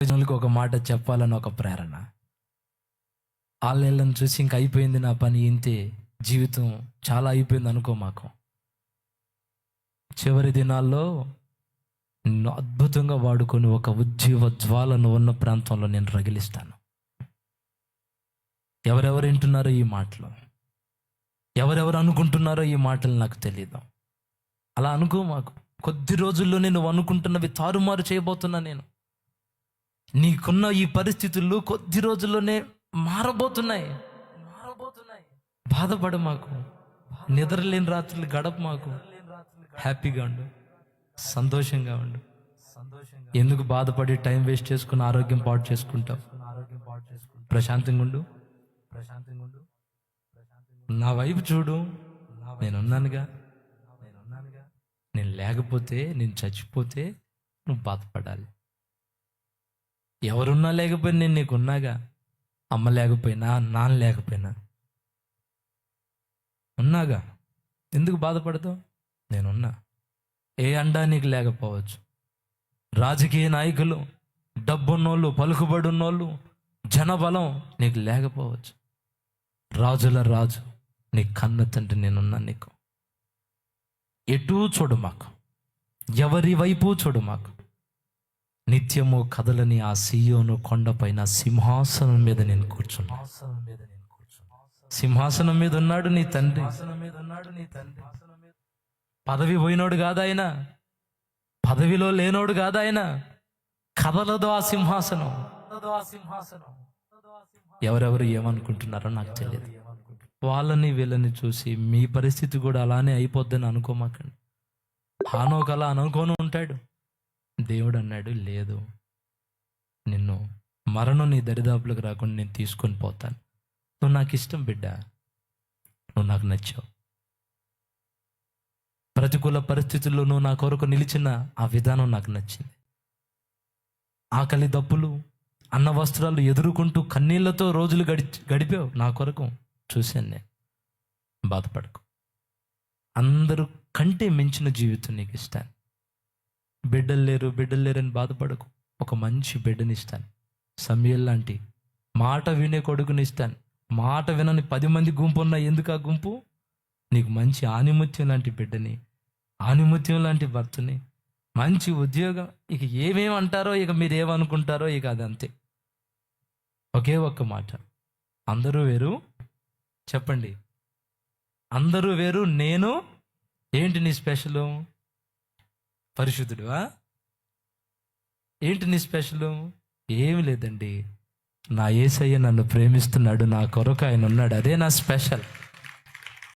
ప్రజలకు ఒక మాట చెప్పాలని ఒక ప్రేరణ. వాళ్ళని చూసి ఇంక అయిపోయింది నా పని ఇంతే. జీవితం చాలా అయిపోయింది అనుకో మాకు. చివరి దినాల్లో నిన్ను అద్భుతంగా వాడుకొని ఒక ఉజ్జీవ జ్వాలను ఉన్న ప్రాంతంలో నేను రగిలిస్తాను. ఎవరెవరు వింటున్నారో ఈ మాటలు? ఎవరెవరు అనుకుంటున్నారో ఈ మాటలు నాకు తెలియదు అలా అనుకో మాకు. కొద్ది రోజుల్లోనే నువ్వు అనుకుంటున్నవి తారుమారు చేయబోతున్నా నేను. నీకున్న ఈ పరిస్థితులు కొద్ది రోజుల్లోనే మారబోతున్నాయి. మారబోతున్నాయి. బాధపడు మాకు. నిద్రలేని రాత్రులు గడప మాకు. హ్యాపీగా ఉండు. సంతోషంగా ఉండు. ఎందుకు బాధపడి టైం వేస్ట్ చేసుకుని ఆరోగ్యం పాటు చేసుకుంటావు? ప్రశాంతంగా ఉండు. ప్రశాంతంగా ఉండు నా వైపు చూడు. నేనున్నానుగా నేనున్నానుగా. నేను లేకపోతే నేను చచ్చిపోతే నువ్వు బాధపడాలి. ఎవరున్నా లేకపోయినా నేను నీకున్నాగా. అమ్మ లేకపోయినా నాన్న లేకపోయినా. ఉన్నాగా? ఎందుకు బాధపడతావు? నేనున్నా. ఏ అండా నీకు లేకపోవచ్చు. రాజకీయ నాయకులు డబ్బున్నోళ్ళు పలుకుబడున్నోళ్ళు జనబలం నీకు లేకపోవచ్చు. రాజుల రాజు నీ కన్న తండ్రి నేనున్నా నీకు. ఎటూ చూడు మాకు. ఎవరి వైపు చూడు మాకు. నిత్యము కదలని ఆ సీయోను కొండపైన సింహాసనం మీద నేను కూర్చున్నా. సింహాసనం మీద ఉన్నాడు నీ తండ్రి. పదవి పోయినోడు కాదాయన పదవిలో లేనోడు కాదాయన కదలదు ఆ సింహాసనం. ఎవరెవరు ఏమనుకుంటున్నారో నాకు తెలియదు. వాళ్ళని వీళ్ళని చూసి మీ పరిస్థితి కూడా అలానే అయిపోద్దని అనుకోమాకండి. హానోక్ అలా అనుకోను ఉంటాడు. దేవుడు అన్నాడు లేదు. నిన్ను మరణం నీ దరిదాపులకు రాకుండా నేను తీసుకొని పోతాను. నువ్వు నాకు ఇష్టం బిడ్డ? నువ్వు నాకు నచ్చావు. ప్రతికూల పరిస్థితుల్లో నువ్వు నా కొరకు నిలిచిన ఆ విధానం నాకు నచ్చింది. ఆకలి దప్పులు అన్న వస్త్రాలు ఎదుర్కొంటూ కన్నీళ్ళతో రోజులు గడి గడిపావు. నా కొరకు చూశాను నేను. బాధపడకు. అందరూ కంటే మించిన జీవితం నీకు ఇష్టాన్ని బిడ్డలు లేరు బిడ్డలు లేరని బాధపడకు. ఒక మంచి బిడ్డని ఇస్తాను. సమీల్ లాంటి మాట వినే కొడుకుని ఇస్తాను. మాట వినని పది మంది గుంపు ఉన్న ఎందుకు ఆ గుంపు? నీకు మంచి ఆనిముత్యం లాంటి బిడ్డని ఆనిముత్యం లాంటి భర్తని మంచి ఉద్యోగం ఇక ఏమేమి అంటారో ఇక మీరు ఏమనుకుంటారో ఇక అంతే ఒకే ఒక్క మాట. అందరూ వేరు? చెప్పండి. అందరూ వేరు నేను? ఏంటి నీ స్పెషలు? పరిశుద్ధుడువా? ఏంటి నీ స్పెషల్? ఏమి లేదండి. నా ఏసయ్య నన్ను ప్రేమిస్తున్నాడు నా కొరకు ఆయన ఉన్నాడు. అదే నా స్పెషల్.